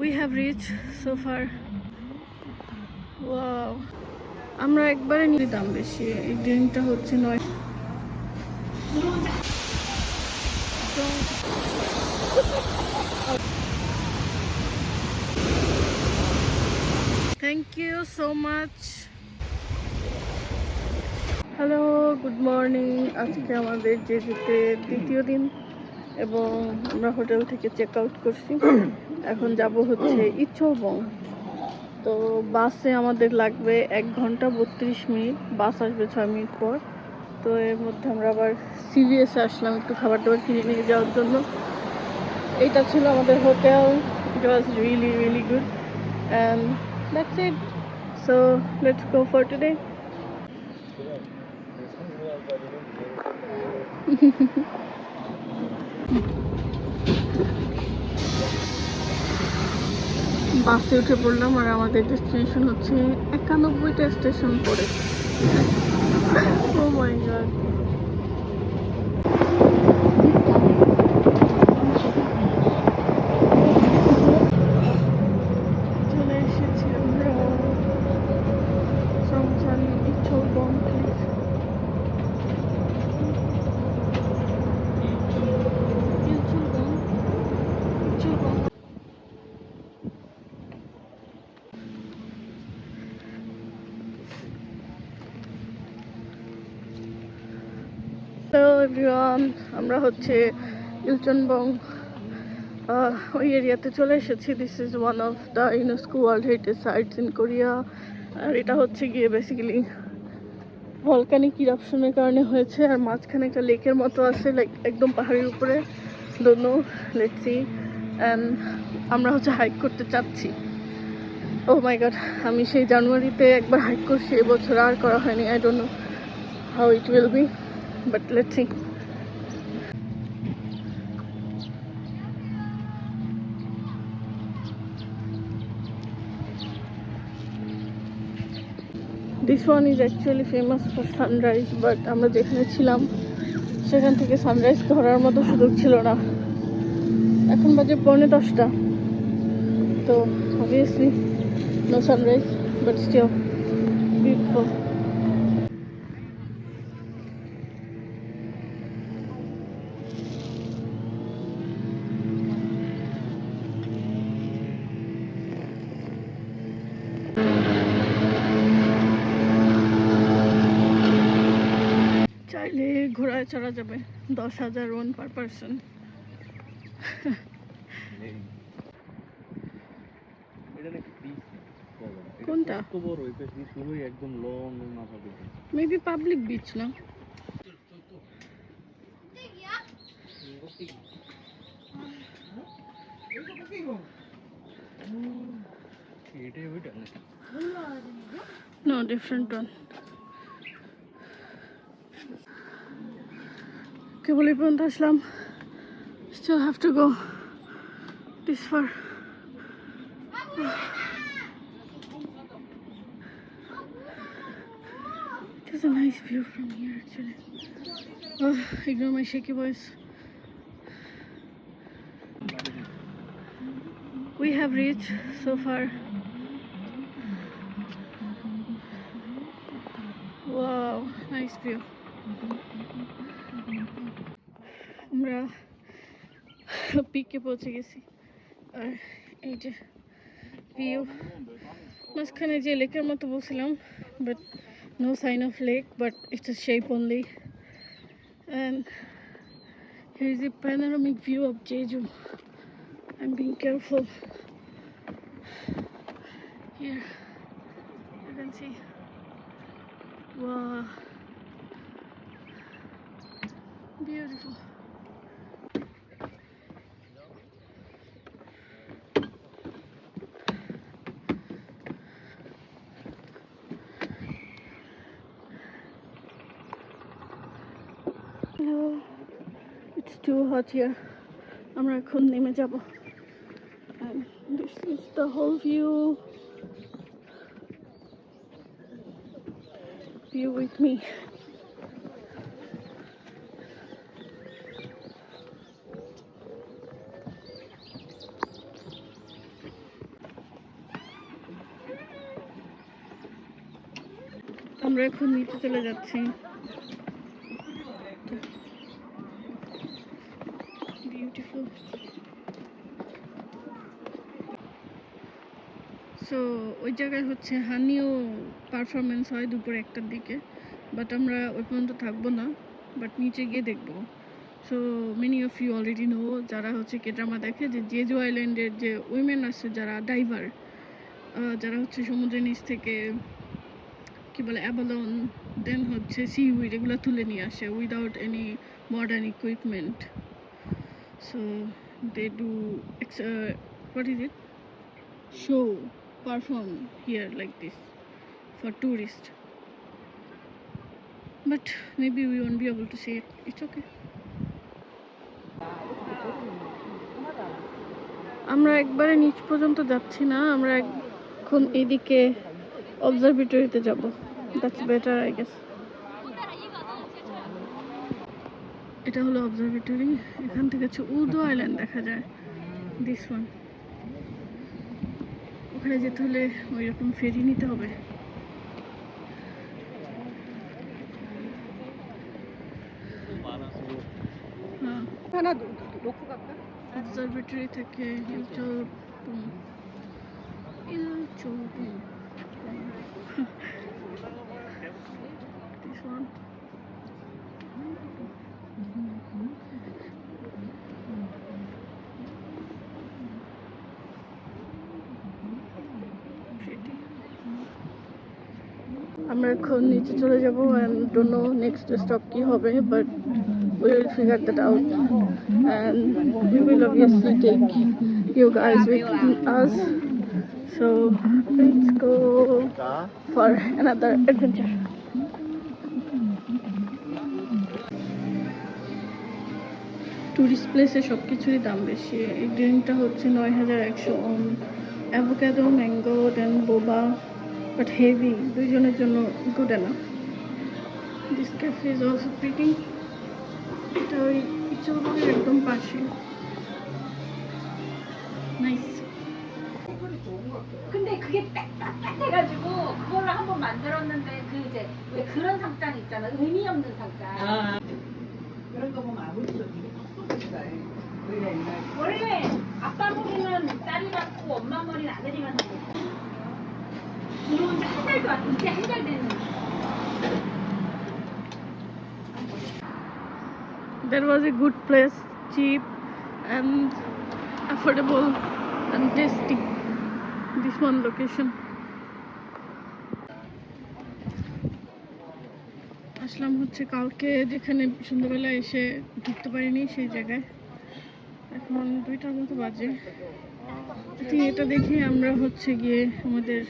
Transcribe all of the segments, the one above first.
We have reach so far wow আমরা একবারে নিয়ে দাম বেশি, এই ড্রিঙ্কটা হচ্ছে নয়। Thank you so much hello good morning আজকে আমাদের জেজুতে দ্বিতীয় দিন এবং আমরা হোটেল থেকে চেক আউট করছি। এখন যাব হচ্ছে ইচ্ছলবং। তো বাসে আমাদের লাগবে এক ঘণ্টা বত্রিশ মিনিট, বাস আসবে ছয় মিনিট পর। তো এর মধ্যে আমরা আবার সিভিএসে আসলাম একটু খাবার দাবার কিনে নিয়ে যাওয়ার জন্য। এইটা ছিল আমাদের hotel. It was really really good and that's it so let's go for today বাসে উঠে পড়লাম আর আমাদের ডেস্টিনেশন হচ্ছে একানব্বইটা স্টেশন পরে ও মাই গড চলে এসেছি আমরা Seongsan Ilchulbong Ilchulbong Ilchulbong hello everyone আমরা হচ্ছে ইলচনবং ওই এরিয়াতে চলে এসেছি। This is one of the UNESCO world heritage sites in Korea আর এটা হচ্ছে গিয়ে বেসিক্যালি ভলকানিক ইরাপশনের কারণে হয়েছে। আর মাঝখানে একটা লেকের মতো আছে লাইক একদম পাহাড়ের উপরে। দোনো লেটসি অ্যান্ড আমরা হচ্ছে হাইক করতে চাচ্ছি। ও মাই গড আমি সেই জানুয়ারিতে একবার হাইক করছি। এবছর আর করা হয়নি। I don't know how it will be but let's see. One is actually famous for sunrise but আমরা যেখানে ছিলাম, সেখান থেকে সানরাইজ ধরার মতো সুযোগ ছিল না এখন বাজে পৌনে দশটা তো obviously no sunrise but still beautiful চড়া যাবে দশ হাজার ওয়ান পার পার্সন কোনটা? একদম লং মেবি পাবলিক বিচ না No, different one. কেবল এই পর্যন্ত আসলাম still have to go this far it is a nice view from here actually oh, ignore my shaky voice we have reached so far Wow, nice view. আমরা পিকে পৌঁছে গেছি আর এই যে view মাঝখানে যে লেকের মতো বলছিলাম but no sign of lake but it's a shape only and here is a panoramic view of Jeju. I'm being careful. Here, you can see. Wow. Beautiful. too hot here I'm আমরা এখন নেমে যাব this is the whole view view with me I'm আমরা এখন নিচে চলে যাচ্ছি ওই জায়গায় হচ্ছে হানিও পারফরমেন্স হয় দুপুর একটার দিকে বাট আমরা ওই পর্যন্ত থাকব না বাট নিচে গিয়ে দেখব। So many of you already know যারা হচ্ছে কে ড্রামা দেখে, যে জেজু আইল্যান্ডের যে উইমেন আছে, যারা ডাইভার যারা হচ্ছে সমুদ্রের নিচ থেকে, কি বলে অ্যাবালন দেন হচ্ছে সি উইড এগুলো তুলে নিয়ে আসে without any modern equipment so they do what is it show perform here like this for tourists but maybe we won't be able to see it. It's okay. আমরা একবারে নিচ পর্যন্ত যাচ্ছি না আমরা এখন এদিকে অবজারভেটরিতে যাব। দ্যাটস বেটার আই গেস এটা হলো অবজারভেটরি এখান থেকে হচ্ছে উদো আইল্যান্ড দেখা যায়। দিস ওয়ান ওখানে যেতে হলে ওই রকম ফেরি নিতে হবে। অবজারভেটরি থেকে ইলচো ইলচো আমরা এখন নিচে চলে যাব and don't know next stop কি হবে but we will figure that out. And we will obviously take you guys with us. So, let's go for another adventure. Tourist প্লেসে সব কিছুরই দাম বেশি। এই ড্রিঙ্কটা হচ্ছে নয় হাজার একশো ওম অ্যাভোক্যাডো ম্যাঙ্গো দেন বোবা বাট হেভি দুইজনের জন্য good enough this cafe is also pretty এটা ওই ইচলপুরের একদম পাশে nice 근데 그게 딱딱해가지고 그걸로 한번 만들었는데 그 이제 왜 그런 상장 있잖아 의미 없는 상장 그런 거 보면 아버지도 되게 팍팍하시다. 우리가 옛날 원래 아빠 머리는 딸이 받고 엄마 머리는 아들이 받는 거 들어온 지 한 달도 안 이제 한 달 되는 거 there was a good place cheap and affordable and tasty this one location আসলাম হচ্ছে কালকে যেখানে সন্ধ্যাবেলা এসে ঢুকতে পারিনি সেই জায়গায় এখন দুইটার মতো বাজে ঠিক এটা দেখে আমরা হচ্ছে গিয়ে আমাদের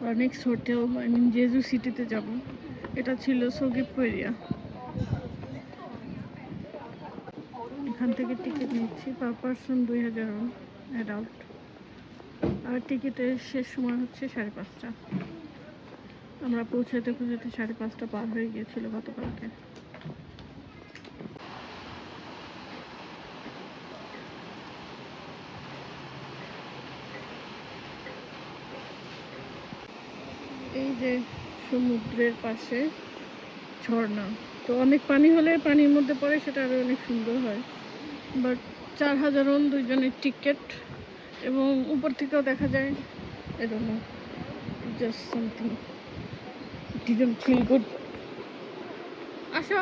next hotel I mean Jeju সিটিতে যাব। এটা ছিল সগিপ এরিয়া এখান থেকে টিকিট নিচ্ছি, পার পার্সন দুই হাজার অ্যাডাল্ট। আর টিকিটের শেষ সময় হচ্ছে সাড়ে পাঁচটা। আমরা পৌঁছাতে পৌঁছাতে সাড়ে পাঁচটা পার হয়ে গিয়েছিল গতকালকে। যে সমুদ্রের পাশে ঝর্ণা। তো অনেক পানি হলে পানির মধ্যে পড়ে, সেটা আরও অনেক সুন্দর হয়। বাট চার হাজার ওন দুইজনের টিকিট এবং উপর থেকেও দেখা যায় এরকম just something didn't feel good আসো।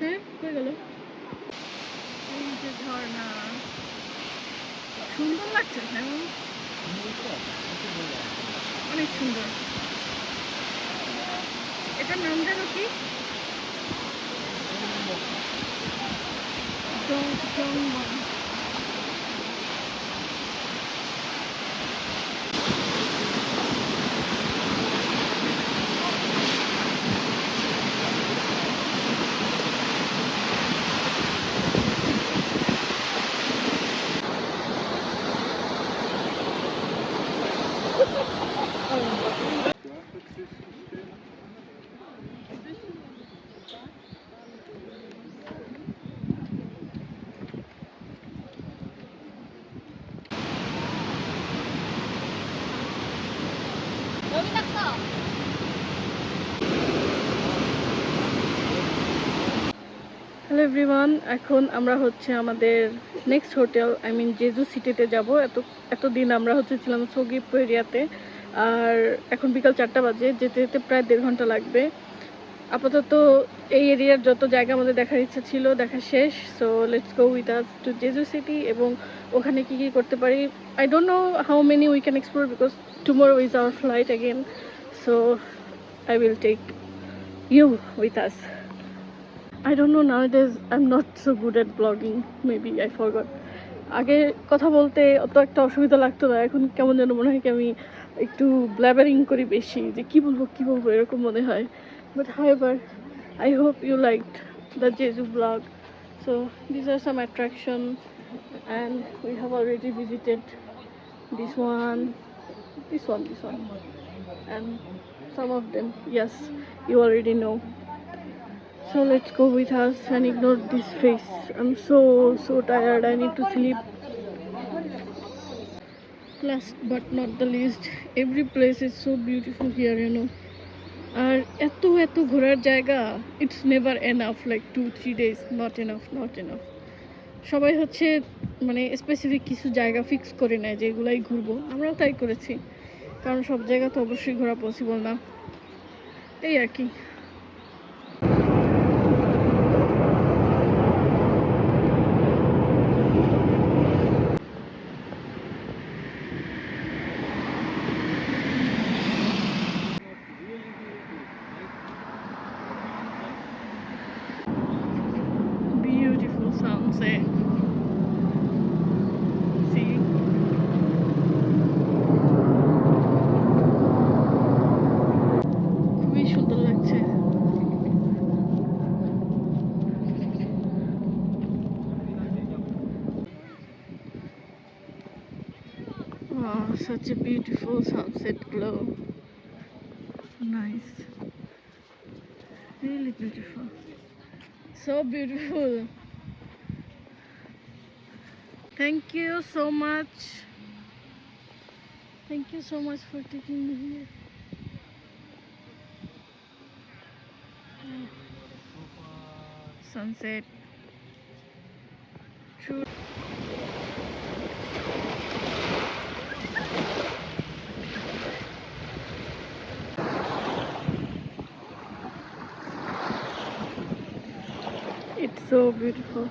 হ্যাঁ হয়ে গেল? এই যে ঝর্ণা। সুন্দর লাগছে হ্যাঁ। অনেক সুন্দর। এটার নাম যেন কি? জং জংবন এভরিওয়ান এখন আমরা হচ্ছে আমাদের next hotel I mean Jeju সিটিতে যাব। এত এতদিন আমরা হচ্ছে ছিলাম সগিপ এরিয়াতে। আর এখন বিকাল চারটা বাজে, যেতে যেতে প্রায় দেড় ঘণ্টা লাগবে। আপাতত এই এরিয়ার যত জায়গা আমাদের দেখার ইচ্ছা ছিল, দেখা শেষ। So let's go with us to Jeju city এবং ওখানে কি কি করতে পারি। I don't know how many we can explore because tomorrow is our flight again so I will take you with us I don't know nowadays, I'm not so good at vlogging maybe I forgot. আগে কথা বলতে অত একটা অসুবিধা লাগতো না। এখন কেমন যেন মনে হয় কি আমি একটু ব্ল্যাবারিং করি বেশি, যে কি বলব কি বলব, এরকম মনে হয়। But however I hope you like the Jeju blog so this are some attraction and we have already visited this one this one this one and some of them as you already know so let's go with us and ignore this face. I'm so so tired. I need to sleep. Last but not the least, every place is so beautiful here, you know. আর এত এত ঘোরার জায়গা it's never enough like two three days not enough not enough সবাই হচ্ছে মানে specific কিছু জায়গা ফিক্স করে নেয় যে এগুলাই ঘুরবো আমরাও তাই করেছি কারণ সব জায়গা তো অবশ্যই ঘোরা পসিবল না এই আর কি such a beautiful sunset glow. Nice. Really beautiful. So beautiful. Thank you so much. Thank you so much for taking me here. Sunset. Beautiful.